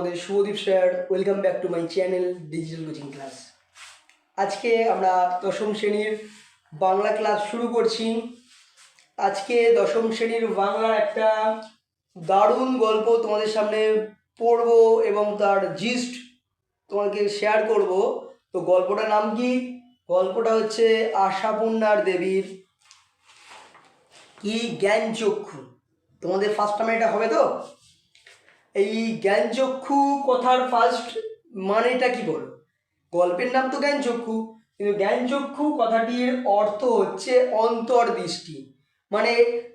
তোমাদের Subhadeep sir welcome back to my channel digital coaching class আজকে আমরা দশম শ্রেণির বাংলা ক্লাস শুরু করছি। আজকে দশম শ্রেণির বাংলার একটা দারুণ গল্প তোমাদের সামনে পড়ব এবং তার জিস্ট তোমাকে শেয়ার করব। তো গল্পটার নাম কি? গল্পটা হচ্ছে আশাপূর্ণার দেবীর কি জ্ঞানচক্ষু। তোমাদের ফার্স্ট টাইম এটা হবে তো? এই জ্ঞানচক্ষু কথার ফার্স্ট মানেটা কি বল? গল্পের নাম তো জ্ঞানচক্ষু, কিন্তু জ্ঞানচক্ষু কথাটির অর্থ হচ্ছে অন্তর্দৃষ্টি। মানে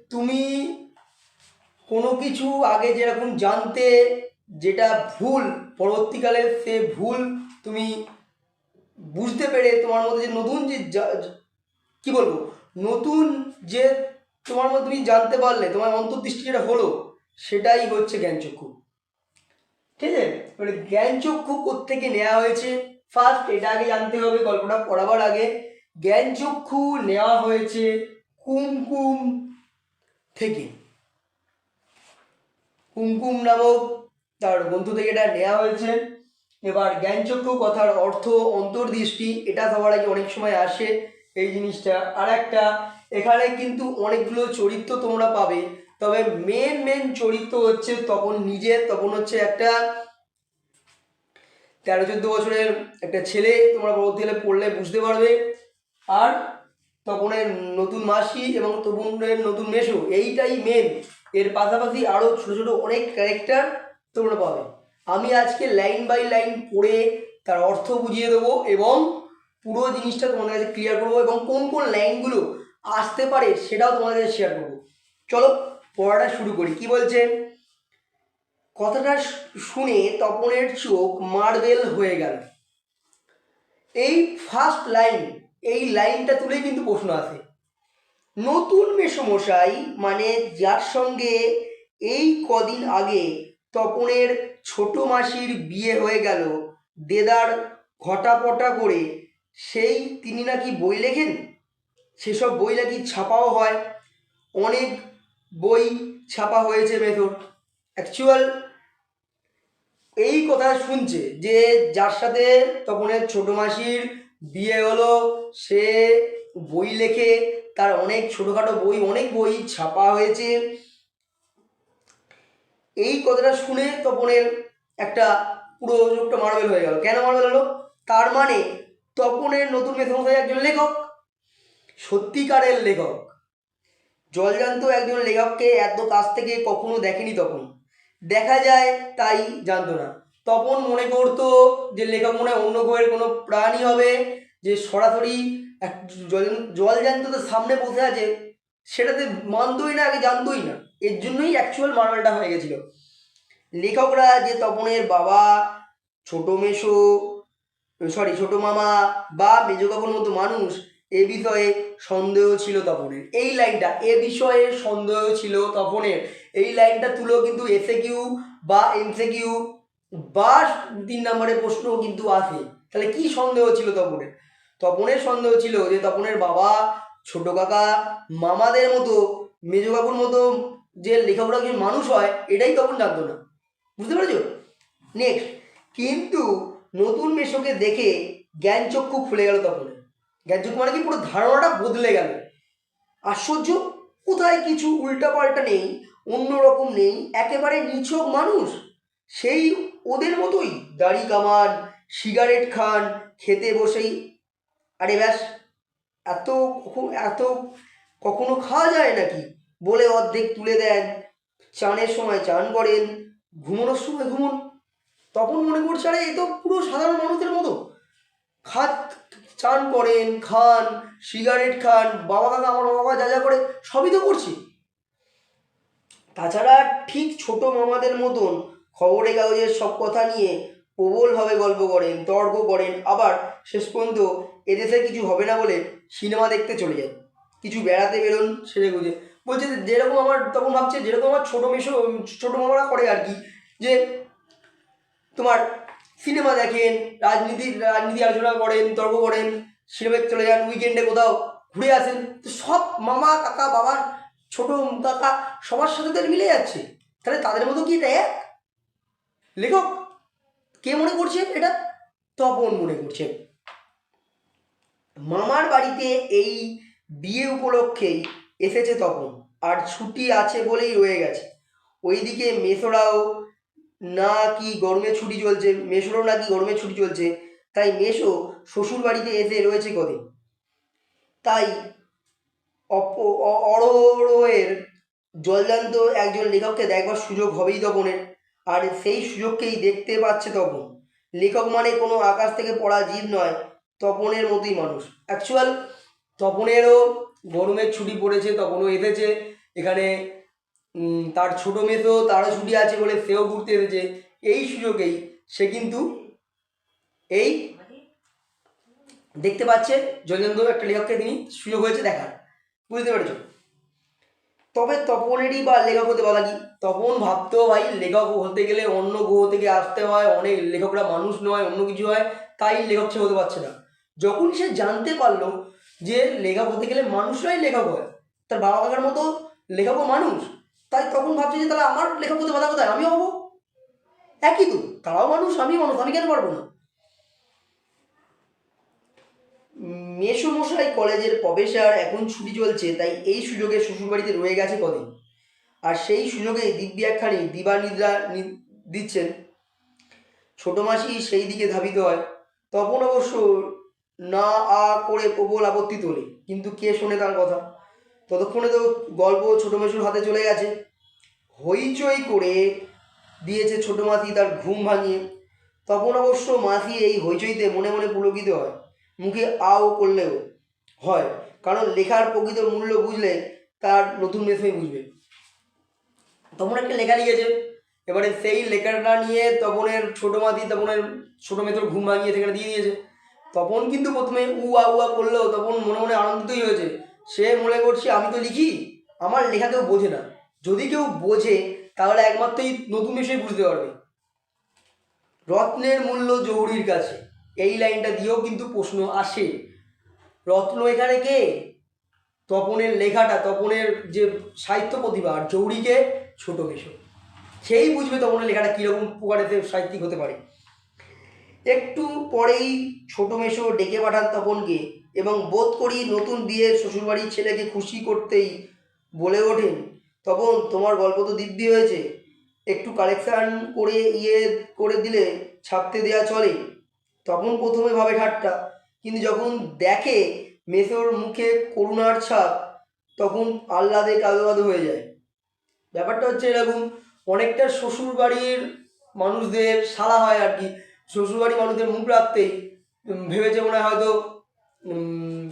তুমি কোনো কিছু আগে যেরকম জানতে যেটা ভুল, পরবর্তীকালে সে ভুল তুমি বুঝতে পেরে তোমার মধ্যে যে নতুন যে কি বলব? নতুন যে তোমার মধ্যে তুমি জানতে পারলে, তোমার অন্তর্দৃষ্টি যেটা হলো, সেটাই হচ্ছে জ্ঞানচক্ষু। ঠিক আছে? মানে জ্ঞানচক্ষু কোত্থেকে নেওয়া হয়েছে? ফার্স্ট এটা আগে জানতে হবে, গল্পটা পড়াবার আগে। জ্ঞানচক্ষু নেওয়া হয়েছে কুমকুম থেকে। কুমকুম নামক তার বন্ধু থেকে এটা নেওয়া হয়েছে। এবার জ্ঞানচক্ষু কথার অর্থ, অন্তর্দৃষ্টি, এটা সবার আগে অনেক সময় আসে এই জিনিসটা। আর একটা এখানে কিন্তু অনেকগুলো চরিত্র তোমরা পাবে। তবে মেন মেন চরিত্র হচ্ছে তখন নিজে। তখন হচ্ছে একটা তেরো, চোদ্দ বছরের একটা ছেলে। তোমরা পরবর্তীকালে পড়লে বুঝতে পারবে। আর তপনের নতুন মাসি এবং তপনের নতুন মেশো এইটাই মেন এর পাশাপাশি আরও ছোটো ছোটো অনেক ক্যারেক্টার তোমরা পাবে। আমি আজকে লাইন বাই লাইন পড়ে তার অর্থ বুঝিয়ে দেবো এবং পুরো জিনিসটা তোমাদের কাছে ক্লিয়ার করব এবং কোন কোন লাইনগুলো আসতে পারে সেটাও তোমাদের শেয়ার করব। চলো পড়াটা শুরু করি। কি বলছে? কথাটা শুনে তপনের চোখ মার্বেল হয়ে গেল। এই ফার্স্ট লাইন এই লাইনটা তুলেই কিন্তু প্রশ্ন আসে। নতুন মেসমশাই মানে যার সঙ্গে এই কদিন আগে তপনের ছোট মাসির বিয়ে হয়ে গেল, দেদার ঘটাপটা করে, সেই তিনি নাকি বই লেখেন? সেসব বই নাকি ছাপাও হয়। অনেক বই ছাপা হয়েছে মেথর অ্যাকচুয়াল এই কথা শুনছে যে যার সাথে তপনের ছোট মাসির বিয়ে হলো, সে বই লেখে, তার অনেক ছোটোখাটো বই, অনেক বই ছাপা হয়েছে। এই কথাটা শুনে তপনের একটা পুরো চোখটা মার্বেল হয়ে গেল। কেন মার্বেল হলো? তার মানে তপনের নতুন মেসমশাই একজন লেখক। সত্যিকারের লেখক। জলজান্ত একজন লেখককে এত কাছ থেকে কখনো দেখেনি তখন। দেখা যায় তাই জানতো না। তপন মনে করতো যে লেখক মনে হয় অন্য গ্রহের কোনো প্রাণী হবে, যে সরাসরি এক জল জলজান্ত তো সামনে বসে আছে। সেটাতে মানতই না, আগে জানতোই না। এর জন্যই অ্যাকচুয়াল মার্বেলটা হয়ে গেছিল। লেখকরা যে তপনের বাবা, ছোট মেশো সরি ছোট মামা বা মেজো কাকুর মতো মানুষ এ বিষয়ে সন্দেহ ছিল তপনের। এই লাইনটা, এ বিষয়ে সন্দেহ ছিল তপনের। এই লাইনটা তুলেও কিন্তু এসে কিউ বা এমসে কিউ বা তিন নম্বরের প্রশ্নও কিন্তু আসে। তাহলে কি সন্দেহ ছিল তপনের? তপনের সন্দেহ ছিল যে তপনের বাবা, ছোট কাকা, মামাদের মতো, মেজো কাকুর মতো যে লেখাপড়া একজন মানুষ হয়, এটাই তখন জানতো না। বুঝতে পেরেছ? নেক্সট কিন্তু নতুন মেশোকে দেখে জ্ঞানচক্ষু খুলে গেল তখন জ্ঞানচক্ষু মানে কি পুরো ধারণাটা বদলে গেল? আশ্চর্য? কোথায় কিছু উল্টাপাল্টা নেই অন্যরকম নেই, একেবারে নিছক মানুষ? সেই ওদের মতোই দাড়ি কামান, সিগারেট খান, খেতে বসেই। আরে ব্যাস, এত কখন, এত কখনো খাওয়া যায় নাকি? বলে অর্ধেক তুলে দেন। চানের সময় চান করেন, ঘুমানোর সময় ঘুমন। তখন মনে করছে, আরে এ তো পুরো সাধারণ মানুষের মতো। খাত চান করেন, খান সিগারেট খান, বাবা কাকা, আমার বাবা যা যা করে, সবই তো করছি। তাছাড়া ঠিক ছোট মামাদের মতন খবরে কাগজের সব কথা নিয়ে প্রবলভাবে গল্প করেন, তর্ক করেন, আবার শেষ পর্যন্ত এদেশে কিছু হবে না বলে সিনেমা দেখতে চলে যায় কিছু বেড়াতে বেরোন সেরে গুজে। বলছে যে, যেরকম আমার তখন ভাবছে, যেরকম আমার ছোটো মেশো ছোটো মামারা করে আর কি, যে তোমার সিনেমা দেখেন রাজনীতি রাজনীতি আলোচনা করেন, তর্ক করেন, সিনেমা চলে যান উইকেন্ডে কোথাও ঘুরে আসেন, তো সব মামা, কাকা, বাবার, ছোট কাকা সবার সাথে তাদের মিলে যাচ্ছে। তাহলে তাদের মতো কি এটা এক? লেখক, কে মনে করছে এটা? তপন মনে করছে। মামার বাড়িতে এই বিয়ে উপলক্ষেই এসেছে তপন, আর ছুটি আছে বলেই রয়ে গেছে। ওইদিকে মেসোরাও না কি গরমে ছুটি চলছে? মেসোরও নাকি গরমে ছুটি চলছে? তাই মেসো শ্বশুর বাড়িতে এসে রয়েছে কদিন। তাই অপ, অ- অড়োড়োয়ের জলজান্ত একজন লেখককে দেখবার সুযোগ হবেই তপনের। আর সেই সুযোগকেই দেখতে পাচ্ছে তপন। লেখক মানে কোনো আকাশ থেকে পড়া জীব নয়, তপনের মতোই মানুষ। অ্যাকচুয়াল তপনেরও গরমের ছুটি পড়েছে, তপনও এসেছে। এখানে তার ছোটো মেয়েতো তারও ছুটি আছে বলে সেও ঘুরতে এসেছে। এই সুযোগেই সে কিন্তু এই দেখতে পাচ্ছে জলেন্দ্র একটা লেখককে তিনি সুযোগ হয়েছে দেখার। বুঝতে পেরেছ? তবে তপনেরই বা লেখক হতে বলা কি? তপন ভাবতেও ভাই লেখক হতে গেলে অন্য গ্রহ থেকে আসতে হয়, অনেক লেখকরা মানুষ নয়, অন্য কিছু হয়, তাই লেখক সে হতে পারছে না। যখন সে জানতে পারল যে লেখক হতে গেলে মানুষরাই লেখক হয়, তার বাবা কাকার মতো লেখকও মানুষ তাই তখন ভাবছি যে তাহলে আমার লেখক হতে বাধা কোথায়? আমিও হব। একই তো। তারাও মানুষ আমি মানুষ, আমি কেন পারব না? মেসোমশাই কলেজের প্রফেসর, এখন ছুটি চলছে, তাই এই সুযোগে শ্বশুরবাড়িতে রয়ে গেছে কদিন। আর সেই সুযোগে দিব্যি একখানি দিবানিদ্রা দিচ্ছেন। ছোট মাসি সেই দিকে ধাবিত হয়। তখন অবশ্য না আ করে প্রবল আপত্তি তোলে, কিন্তু কে শোনে তার কথা? ততক্ষণে তো গল্প ছোট মেসুর হাতে চলে গেছে। হইচই করে দিয়েছে ছোট মাসি তার ঘুম ভাঙিয়ে। তখন অবশ্য মাসি এই হইচইতে মনে মনে পুলকিত হয়। মুখে আও করলেও হয়, কারণ লেখার প্রকৃত মূল্য বুঝলে তার নতুন মেসেই বুঝবে। তখন একটা লেখা লিখেছে। এবারে সেই লেখাটা নিয়ে তপনের ছোটো মাতি তপনের ছোটো মেয়েটোর ঘুম ভাঙিয়ে সেখানে দিয়ে দিয়েছে। তপন কিন্তু প্রথমে উ উয়া উয়া করলেও তপন মনে মনে আনন্দিতই হয়েছে। সে মনে করছে, আমি তো লিখি, আমার লেখা কেউ বোঝে না। যদি কেউ বোঝে, তাহলে একমাত্রই নতুন বিষয় বুঝতে পারবে। রত্নের মূল্য জৌরির কাছে। এই লাইনটা দিয়েও কিন্তু প্রশ্ন আসে। রত্ন এখানে কে? তপনের লেখাটা, তপনের যে সাহিত্য প্রতিভা আর জৌরিকে ছোট মেশো সেই বুঝবে তপনের লেখাটা কীরকম প্রকারের সাহিত্যিক হতে পারে। একটু পরেই ছোট মেশো ডেকে পাঠান তপনকে এবং বোধ করি নতুন বিয়ের শ্বশুরবাড়ির ছেলেকে খুশি করতেই বলে ওঠেন তপন তোমার গল্প তো দিব্যি হয়েছে। একটু কালেকশান করে ইয়ে করে দিলে ছাপতে দেওয়া চলে। তখন প্রথমে ভাবে ঠাট্টা। কিন্তু যখন দেখে মেসোর মুখে করুণার ছাপ, তখন আহ্লাদে কালো হয়ে যায়। ব্যাপারটা হচ্ছে এরকম, অনেকটা শ্বশুর বাড়ির মানুষদের সালা হয় আর কি। শ্বশুর বাড়ির মানুষদের মুখ রাখতেই ভেবেছে মনে হয় হয়তো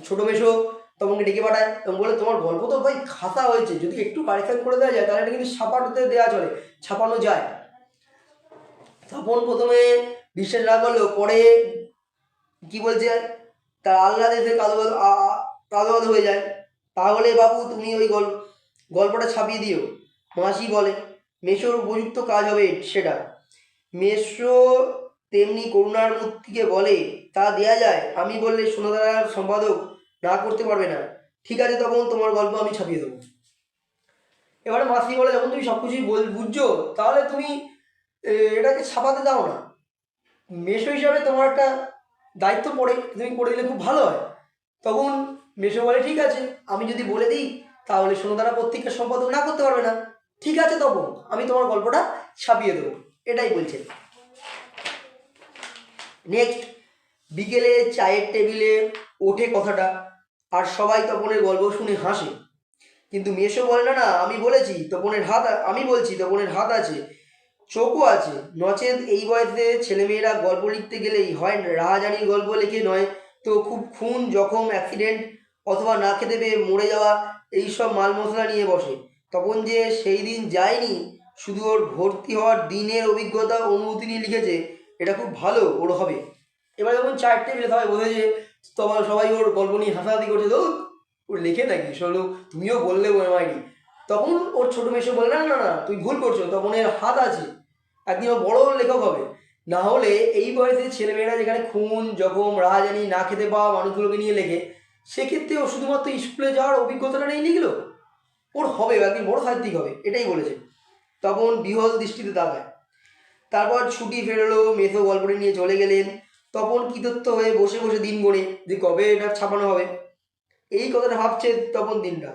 ছোটো মেশো তপনকে ডেকে পাঠায়। তখন বলে, তোমার গল্প তো ভাই খাতা হয়েছে। যদি একটু কারেকশন করে দেওয়া যায়, তাহলে এটা কিন্তু ছাপাতে দেওয়া চলে। ছাপানো যায়। তপন প্রথমে বিশ্বাস না করলেও পরে কি বলছে? তার আহ্লাদে সে কালো কালো, আ- আ- কালো কালো হয়ে যায়। তাহলে বাবু, তুমি ওই গল্প গল্পটা ছাপিয়ে দিও। মাসি বলে, মেশোর উপযুক্ত কাজ হবে সেটা। মেশো তেমনি করুণার মূর্তিকে বলে, তা দেয়া যায়? আমি বললে, সোনাদার সম্পাদক না করতে পারবে না। ঠিক আছে, তখন তোমার গল্প আমি ছাপিয়ে দেবো। এবারে মাসি বলে, যখন তুমি সব কিছুই বল বুঝছ, তাহলে তুমি এটাকে ছাপাতে দাও না। মেশো হিসাবে তোমার একটা দায়িত্ব পড়ে, তুমি করে দিলে খুব ভালো হয়। তখন মেশো বলে, ঠিক আছে, আমি যদি বলে দিই, তাহলে সোনাদারা পত্রিকার সম্পাদক না করতে পারবে না। ঠিক আছে তখন, আমি তোমার গল্পটা ছাপিয়ে দেবো। এটাই বলছে। নেক্সট বিকেলে চায়ের টেবিলে ওঠে কথাটা। আর সবাই তপনের গল্প শুনে হাসে। কিন্তু মেশো বলে, না না, আমি বলেছি তপনের হাত, আমি বলছি তপনের হাত আছে, চোখও আছে। নচেত এই বয়সে ছেলেমেয়েরা গল্প লিখতে গেলেই হয়, রাহাজানির গল্প লিখে নয়, তো খুব খুন জখম অ্যাক্সিডেন্ট অথবা না খেতে পেয়ে মরে যাওয়া এইসব মাল মশলা নিয়ে বসে। তপন যে সেই দিন যায়নি, শুধু ওর ভর্তি হওয়ার দিনের অভিজ্ঞতা, অনুভূতি নিয়ে লিখেছে, এটা খুব ভালো, ওর হবে। এবার যখন চার টেবিলে সবাই তখন সবাই ওর গল্প নিয়ে হাসাহাসি করছে তো ওর লেখে নাকি? শোনো তুমিও বললে মাইনি তখন ওর ছোটো মেশো বলে, না না না তুই ভুল করছ, তখন এর হাত আছে। একদিন ও বড় লেখক হবে। না হলে এই বয়সে ছেলেমেয়েরা যেখানে খুন, জখম, রাহাজানি না খেতে পাওয়া মানুষগুলোকে নিয়ে লেখে, সেক্ষেত্রে ও শুধুমাত্র স্কুলে যাওয়ার অভিজ্ঞতাটা নেই লিখলো? ওর হবে একদিন বড় সাহিত্যিক হবে, এটাই বলেছে। তখন বিহল দৃষ্টিতে তাকায়। তারপর ছুটি ফেরলো, মেসো গল্পটি নিয়ে চলে গেলেন। তপন কৃতত্ব হয়ে বসে বসে দিন গড়ে যে কবে এটা ছাপানো হবে। এই কথাটা ভাবছে তপন দিনটা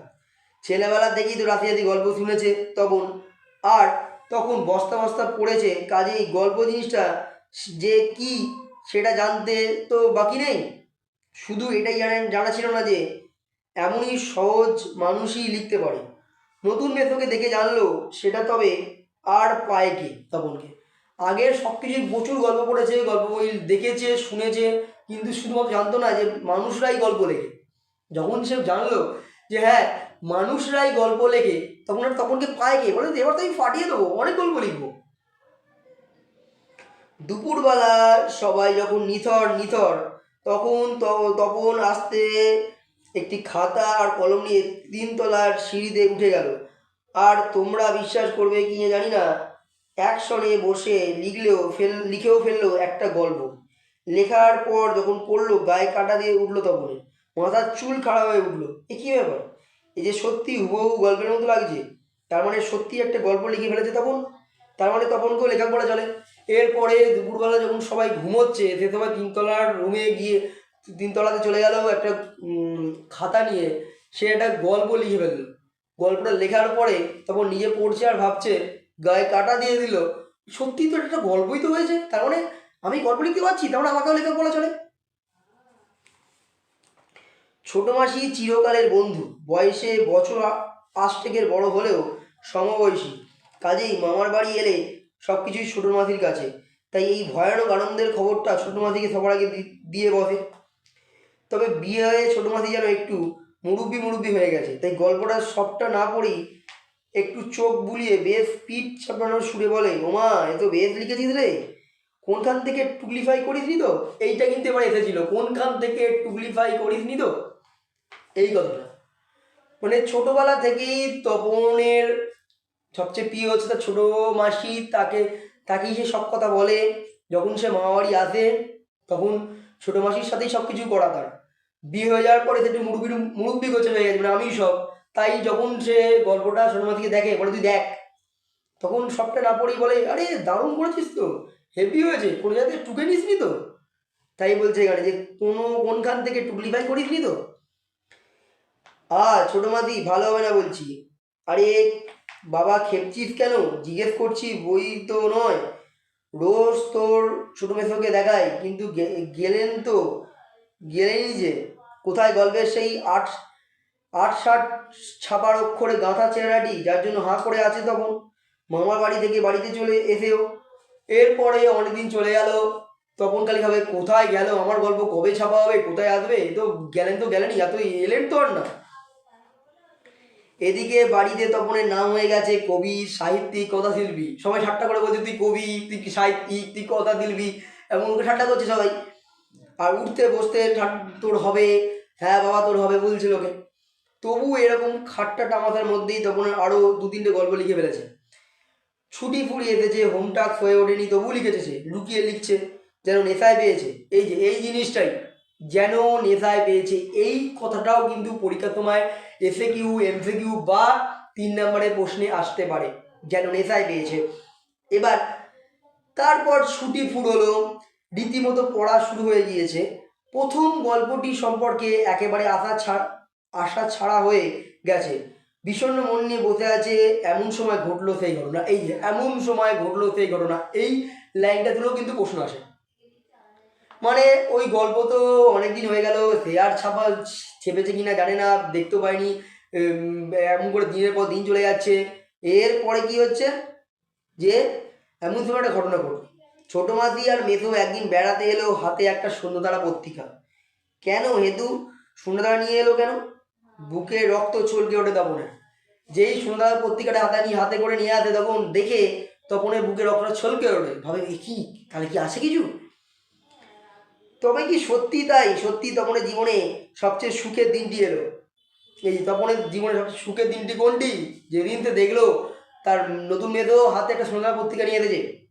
ছেলেবেলা থেকেই তো রাতে রাতে গল্প শুনেছে তপন। আর তখন বস্তা বস্তা পড়েছে, কাজেই গল্প জিনিসটা যে কি সেটা জানতে তো বাকি নেই। শুধু এটাই জানেন, জানা ছিল না যে এমনই সহজ মানুষই লিখতে পারে। নতুন মেথোকে দেখে জানলো সেটা তবে আর পায় কে তপনকে। আগের সব কিছুই প্রচুর গল্প পড়েছে, গল্প বই দেখেছে, শুনেছে, কিন্তু শুধুমাত্র জানতো না যে মানুষরাই গল্প লেখে। যখন সে জানলো যে হ্যাঁ মানুষরাই গল্প লেখে, তখন আর তপনকে পায় কে? বলে, এবার তো আমি ফাটিয়ে দেবো, অনেক গল্প লিখব। দুপুরবেলা সবাই যখন নিথর নিথর, তখন তপন আসতে একটি খাতা আর কলম নিয়ে তিনতলার সিঁড়িতে উঠে গেল। আর তোমরা বিশ্বাস করবে কি জানি না একসনে বসে লিখলেও ফেল, লিখেও ফেলল একটা গল্প। লেখার পর যখন পড়ল, গায়ে কাটা দিয়ে উঠল তখন মাথার চুল খাড়া হয়ে উঠল। এ কী ব্যাপার? এই যে সত্যি হুবহু গল্পের মতো লাগছে। তার মানে সত্যি একটা গল্প লিখে ফেলেছে তখন? তার মানে তপনকেও লেখাপড়া চলে। এরপরে দুপুরবেলা যখন সবাই ঘুমোচ্ছে সে সময় তিনতলার রুমে গিয়ে তিনতলাতে চলে গেল একটা খাতা নিয়ে। সে একটা গল্প লিখে ফেলল। গল্পটা লেখার পরে তখন নিজে পড়ছে আর ভাবছে গায়ে কাটা দিয়ে দিল। সত্যি তো একটা গল্পই তো হয়েছে। তার মানে আমি গল্প লিখতে পারছি? তার মানে আমাকেও লেখাপড়া চলে। ছোট মাসি চিরকালের বন্ধু। বয়সে বছর আষ্টেকের বড় হলেও সমবয়সী। কাজেই মামার বাড়ি এলে সব কিছুই ছোটো মাসির কাছে। তাই এই ভয়ানক আনন্দের খবরটা ছোটো মাসিকে সবার আগে দিয়ে বসে। তবে বিয়ে হয়ে ছোটো মাসি যেন একটু মুরব্বি মুরব্বি হয়ে গেছে। তাই গল্পটা সবটা না পড়েই একটু চোখ বুলিয়ে বেশ পিঠ চাপানোর সুরে বলে, ওমা এ তো বেশ লিখেছিস রে। কোনখান থেকে টুকলিফাই করিসনি তো? এইটা কিন্তু এবার এসেছিল। কোনখান থেকে টুকলিফাই করিসনি তো? এই কথাটা। মানে ছোটবেলা থেকেই তপনের সবচেয়ে প্রিয় হচ্ছে তার ছোটো মাসি। তাকে, তাকেই সে সব কথা বলে। যখন সে মামাবাড়ি আসে, তখন ছোটো মাসির সাথেই সব কিছু করা তার। বিয়ে হয়ে যাওয়ার পরে সে একটু মুরব্বি মুরব্বি গোছে হয়ে গেছে। মানে আমি সব। তাই যখন সে গল্পটা ছোটো মাসিকে দেখে, বলে, তুই দেখ। তখন সবটা না পড়েই বলে, আরে, দারুণ করেছিস তো। হেভি হয়েছে। কোনো জায়গায় টুকে নিসনি তো? তাই বলছে এখানে যে, কোনো কোনখান থেকে টুকলিফাই করিসনি তো? আ, ছোটো মাদি, ভালো হবে না বলছি। আরে, বাবা, খেপছিস কেন? জিজ্ঞেস করছি, বই তো নয়। রোজ তোর ছোটো মেসোকে দেখাই, কিন্তু গেলেন তো? গেলেনি যে। কোথায় গল্পের সেই আট আট ষাট ছাপার অক্ষরে গাঁথা চেহারাটি যার জন্য হাঁ করে আছে তখন। মামার বাড়ি থেকে বাড়িতে চলে এসেও। এরপরে অনেকদিন চলে গেল। তপন কালী ভাবে, কোথায় গেল? আমার গল্প কবে ছাপা হবে? কোথায় আসবে? তো গেলেন তো গেলেনই এত এলেন তো আর না। এদিকে বাড়িতে তপনের নাম হয়ে গেছে কবি, সাহিত্যিক, কথাশিল্পী। সবাই ঠাট্টা করে বলছে, তুই কবি, তুই সাহিত্যিক, তুই কথা শিল্পী এমন করে ঠাট্টা করছে সবাই। আর উঠতে বসতে ঠাট- তোর হবে। হ্যাঁ বাবা, তোর হবে বলছে লোকে তবু এরকম খাট্টা টামাতার মধ্যেই তখন আরও দু তিনটে গল্প লিখে ফেলেছে। ছুটি ফুটি এসেছে হোম হয়ে ওঠেনি তবু লিখেছে সে, লুকিয়ে লিখছে, যেন নেশায় পেয়েছে। এই যে, এই জিনিসটাই, যেন নেশায় পেয়েছে, এই কথাটাও কিন্তু পরীক্ষার সময় এসে কিউ এমসে কিউ বা তিন নম্বরের প্রশ্নে আসতে পারে, যেন নেশায় পেয়েছে। এবার, তারপর ছুটি ফুরলো, রীতিমতো পড়া শুরু হয়ে গিয়েছে। প্রথম গল্পটি সম্পর্কে একেবারে আশা ছাড় আশা ছাড়া হয়ে গেছে। বিষণ্ণ মন নিয়ে বসে আছে, এমন সময় ঘটলো সেই ঘটনা। এই যে, এমন সময় ঘটলো সেই ঘটনা। এই লাইনটা তুলেও কিন্তু প্রশ্ন আসে। মানে ওই গল্প তো অনেকদিন হয়ে গেল, সে আর ছাপা ছেপেছে কিনা জানে না দেখতেও পাইনি। এমন করে দিনের পর দিন চলে যাচ্ছে। এরপরে কি হচ্ছে? যে, এমন সময় একটা ঘটনা ঘটল। ছোটো মাসি আর মেথো একদিন বেড়াতে এলো হাতে একটা সন্ধ্যাতারা পত্রিকা। কেন হেতু? সন্ধ্যাতারা নিয়ে এলো কেন? বুকে রক্ত চলকে ওঠে তপনের যেই সন্ধ্যাতারা পত্রিকাটা হাতে নিয়ে হাতে করে নিয়ে আসে তখন দেখে তপনের বুকে রক্তটা ছলকে ওঠে। ভাবে কি? তাহলে কি আছে কিছু? তবে কি সত্যি তাই? সত্যি তপনের জীবনে সবচেয়ে সুখের দিনটি এলো। এই তপনের জীবনে সবচেয়ে সুখের দিনটি কোনটি? যেদিন সে দেখল তার নতুন মেয়েদেরও হাতে একটা সোনার পত্রিকা নিয়ে এসেছে।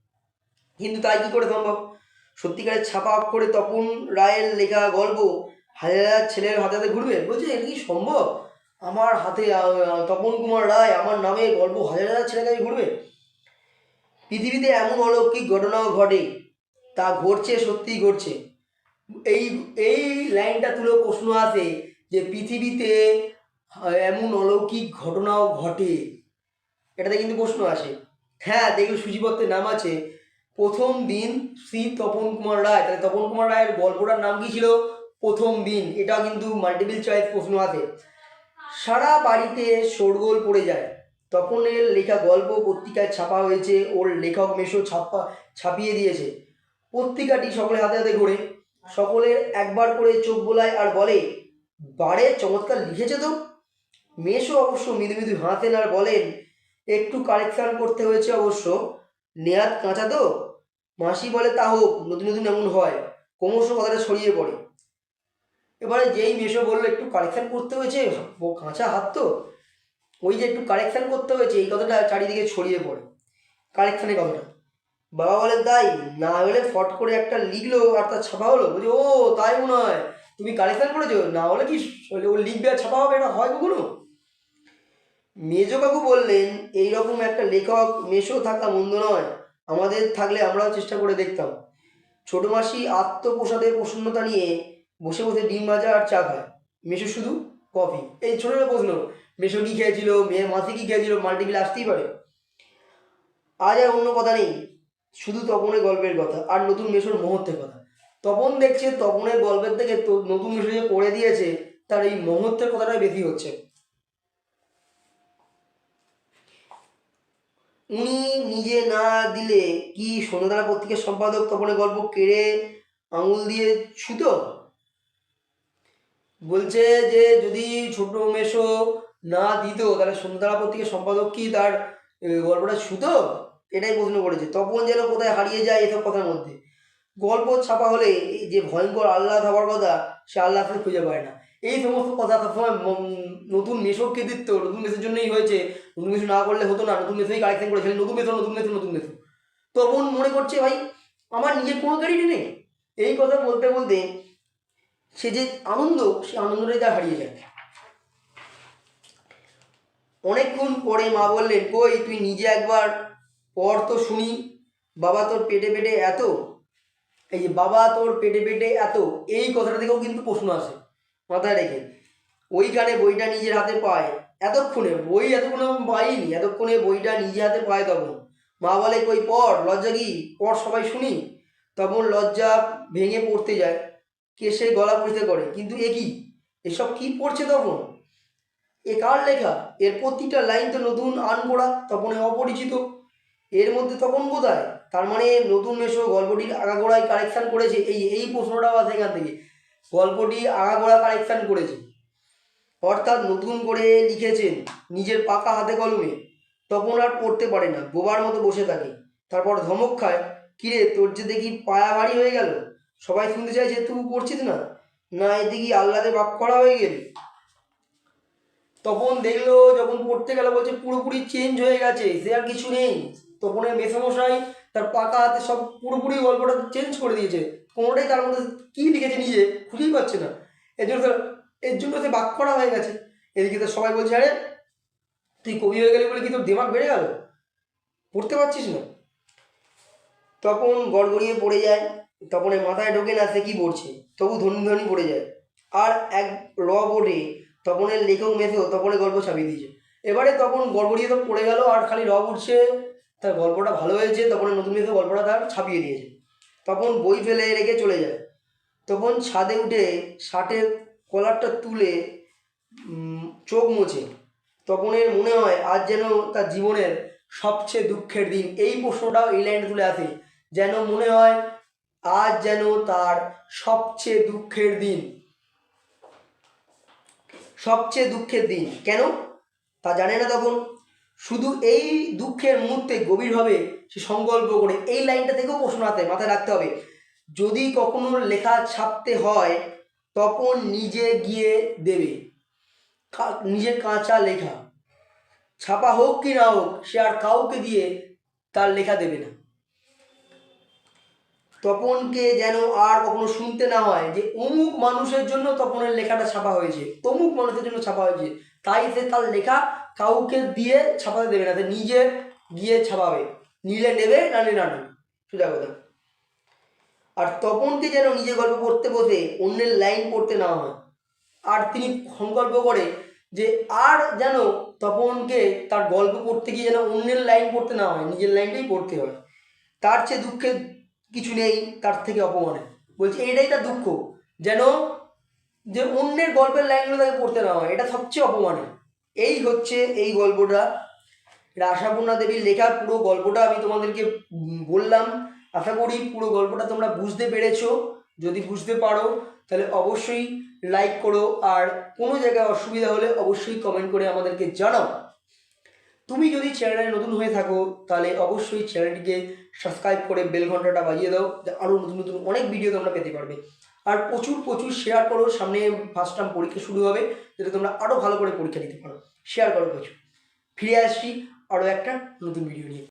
কিন্তু তাই কি করে সম্ভব? সত্যিকারের ছাপা অক্ষরে তপন রায়ের লেখা গল্প হাজার হাজার ছেলের হাতে হাতে ঘুরবে। বলছে, এটা কি সম্ভব? আমার হাতে তপন কুমার রায়, আমার নামে গল্প হাজার হাজার ছেলের কাছে ঘুরবে। পৃথিবীতে এমন অলৌকিক ঘটনাও ঘটে, তা ঘটছে, সত্যিই ঘটছে। এই এই লাইনটা তুলে প্রশ্ন আসে যে, পৃথিবীতে এমন অলৌকিক ঘটনাও ঘটে? এটাতে কিন্তু প্রশ্ন আসে। হ্যাঁ দেখলে সূচিপত্রের নাম আছে, প্রথম দিন শ্রী তপন কুমার রায়, তাহলে তপন কুমার রায়ের গল্পটার নাম কি ছিল? প্রথম দিন, এটা কিন্তু মাল্টিপল চয়েস প্রশ্ন আছে। সারা বাড়িতে শোরগোল পড়ে যায়। তপনের লেখা গল্প পত্রিকায় ছাপা হয়েছে, ওর লেখক মেশো ছাপা, ছাপিয়ে দিয়েছে। পত্রিকাটি সকলে হাতে হাতে ঘোরে। সকলের একবার করে চোখ বোলায় আর বলে, বারে, চমৎকার লিখেছে তো। মেশো অবশ্য মৃদু মৃদু হাতেন আর বলেন, একটু কারেকশন করতে হয়েছে অবশ্য। নেয়াদ কাঁচা তো? মাসি বলে, তা হোক, নতুন নতুন এমন হয়। ক্রমশ কথাটা ছড়িয়ে পড়ে। এবারে যেই মেশো বলল, একটু কারেকশন করতে হয়েছে কাঁচা হাত তো? ওই যে একটু কারেকশন করতে হয়েছে, এই কথাটা চারিদিকে ছড়িয়ে পড়ে কারেকশানের কথাটা। বাবা বলে, তাই? না হলে ফট করে একটা লিখলো আর তার ছাপা হলো? বলছে, ও, তাই মনে হয়। তুমি কারেকশন করেছ? না হলে কি ও লিখবে আর ছাপা হবে? এটা হয় কখনো? মেজো কাকু বললেন, এইরকম একটা লেখক মেশো থাকা মন্দ নয়। আমাদের থাকলে আমরাও চেষ্টা করে দেখতাম। ছোট মাসি আত্মপ্রসাদের প্রসন্নতা নিয়ে বসে বসে ডিম ভাজা আর চা খায়। মেশো শুধু কফি। এই ছোট প্রশ্ন, মেশো কি খেয়েছিল, মেয়ে মাসি কি খেয়েছিল মাল্টিপিল আসতেই পারে। আজ আর অন্য কথা নেই, শুধু তপনের গল্পের কথা আর নতুন মেশোর মুহূর্তের কথা। তপন দেখছে তপনের গল্পের থেকে নতুন মেশো যে করে দিয়েছে, তার এই মুহূর্তের কথাটাই বেশি হচ্ছে। উনি নিজে না দিলে কি সন্ধ্যাতারা পত্রিকার সম্পাদক তপনের গল্প কেড়ে আঙুল দিয়ে ছুতো? বলছে যে যদি ছোট মেশো না দিত, তাহলে পত্রিকার সম্পাদক কি তার গল্পটা ছুতো? এটাই প্রশ্ন করেছে। তপন যেন কোথায় হারিয়ে যায় এসব কথার মধ্যে। গল্প ছাপা হলে যে ভয়ঙ্কর আল্লাহ হওয়ার কথা, সে আল্লাহ খুঁজে পায় না। এই সমস্ত কথা সবসময় নতুন মেশোর কৃতিত্ব, নতুন মেশোর জন্যই হয়েছে। নতুন মেশো না করলে হতো না, নতুন মেশোই কালেকশন করেছিলেন নতুন মেশো নতুন মেশো নতুন মেশো তপন মনে করছে, ভাই, আমার নিজের কোনো ক্রেডিট নেই। এই কথা বলতে বলতে সে যে আনন্দ, সে আনন্দটাই তার হারিয়ে যায়। অনেকক্ষণ পরে মা বললেন, কই, তুই নিজে একবার পড় তো শুনি। বাবা তোর পেটে পেটে এত, এই যে বাবা তোর পেটে পেটে এত, এই কথাটা থেকেও কিন্তু প্রশ্ন আসে মাথায় রেখে। ওইখানে বইটা নিজের হাতে পায়। এতক্ষণে বই এতক্ষণে পাইনি, এতক্ষণে বইটা নিজে হাতে পায় তখন। মা বলে, কই, পড়, লজ্জা কি? পড় সবাই শুনি? তখন লজ্জা ভেঙে পড়তে যায়। কেসে গলা পরিষ্কার করে। কিন্তু এ কি? এসব কি পড়ছে তখন? এ কার লেখা? এর প্রতিটা লাইন তো নতুন আনপড়া তখন অপরিচিত। এর মধ্যে তখন কোথায়? তার মানে নতুন মেশো গল্পটির আগাগোড়ায় কারেকশান করেছে। এই এই প্রশ্নটা আসে এখান থেকে। গল্পটি আগাগোড়া কারেকশান করেছে। অর্থাৎ নতুন করে লিখেছেন নিজের পাকা হাতে কলমে। তখন আর পড়তে পারে না, বোবার মতো বসে থাকে। তারপর ধমক খায়, কিরে, তোর যে দেখি পায়া ভারী হয়ে গেল? সবাই শুনতে চাইছে তুই পড়ছিস না? না এদিকে কি আল্লাদে বাক করা হয়ে গেল? তখন দেখল, যখন পড়তে গেল, বলছে, পুরোপুরি চেঞ্জ হয়ে গেছে, সে আর কিছু নেই। তপনের মেসমশাই তার পাকা হাতে সব পুরোপুরি গল্পটা চেঞ্জ করে দিয়েছে। কোনোটাই তার মধ্যে কী লিখেছে নিজে খুঁজেই পাচ্ছে না। এর জন্য এর জন্য সে বাক করা হয়ে গেছে। এদিকে তো সবাই বলছে, আরে, তুই কবি হয়ে গেলি বলে কি তোর দিমাগ বেড়ে গেল? পড়তে পারছিস না? তখন গড়গড়িয়ে পড়ে যায়। তপনের মাথায় ঢোকে না, সে কি পড়ছে? তবু ধনী ধনী পড়ে যায়। আর এক র বোর্ডে তপনের লেখক মেথেও তপনের গল্প ছাপিয়ে দিয়েছে। এবারে তখন গড়গড়িয়ে তো পড়ে গেল, আর খালি র উঠছে তার গল্পটা ভালো হয়েছে তখন নতুন মেথে গল্পটা তার ছাপিয়ে দিয়েছে। তখন বই ফেলে রেখে চলে যায়। তখন ছাদে উঠে শার্টের কলারটা তুলে চোখ মোছে। তপনের মনে হয় আজ যেন তার জীবনের সবচেয়ে দুঃখের দিন। এই প্রশ্নটাও এই লাইনটা তুলে আসে। যেন মনে হয় আজ যেন তার সবচেয়ে দুঃখের দিন। সবচেয়ে দুঃখের দিন। কেন? তা জানে না তখন। শুধু এই দুঃখের মুহূর্তে গভীরভাবে সে সংকল্প করে এই লাইনটা থেকেও প্রশ্ন আসে মাথায় রাখতে হবে। যদি কখনো লেখা ছাপতে হয়, তখন নিজে গিয়ে দেবে। নিজের কাঁচা লেখা। ছাপা হোক কি না হোক, সে আর কাউকে দিয়ে তার লেখা দেবে না। তপনকে যেন আর কখনো শুনতে না হয় যে অমুক মানুষের জন্য তপনের লেখাটা ছাপা হয়েছে, তমুক মানুষের জন্য ছাপা হয়েছে। তাই সে তার লেখা কাউকে দিয়ে ছাপাতে দেবে না, সে নিজে গিয়ে ছাপাবে, নিলে নেবে না নিলে না নেবে। সোজা কথা। আর তপনকে যেন নিজে গল্প পড়তে বসে অন্যের লাইন পড়তে না হয়। আর তিনি সংকল্প করে যে আর যেন তপনকে তার গল্প পড়তে গিয়ে যেন অন্যের লাইন পড়তে না হয়, নিজের লাইনটাই পড়তে হয়। তার চেয়ে দুঃখের কিছু নেই, তার থেকে অপমানে। বলছে, এটাই তার দুঃখ, যেন যে অন্যের গল্পের লাইনগুলো তাকে পড়তে না হয়, এটা সবচেয়ে অপমানে। এই হচ্ছে এই গল্পটা। আশাপূর্ণা দেবীর লেখা পুরো গল্পটা আমি তোমাদেরকে বললাম। আশা করি পুরো গল্পটা তোমরা বুঝতে পেরেছ। যদি বুঝতে পারো, তাহলে অবশ্যই লাইক করো। আর কোনো জায়গায় অসুবিধা হলে অবশ্যই কমেন্ট করে আমাদেরকে জানাও। তুমি যদি চ্যানেলে নতুন হয়ে থাকো, তাহলে অবশ্যই চ্যানেলটিকে সাবস্ক্রাইব করে বেল ঘন্টাটা বাজিয়ে দাও আরও নতুন নতুন অনেক ভিডিও তোমরা পেতে পারবে। আর প্রচুর প্রচুর শেয়ার করো, সামনে ফার্স্ট টার্ম পরীক্ষা শুরু হবে, যাতে তোমরা আরও ভালো করে পরীক্ষা দিতে পারো। শেয়ার করো প্রচুর। ফিরে আসছি আরও একটা নতুন ভিডিও নিয়ে।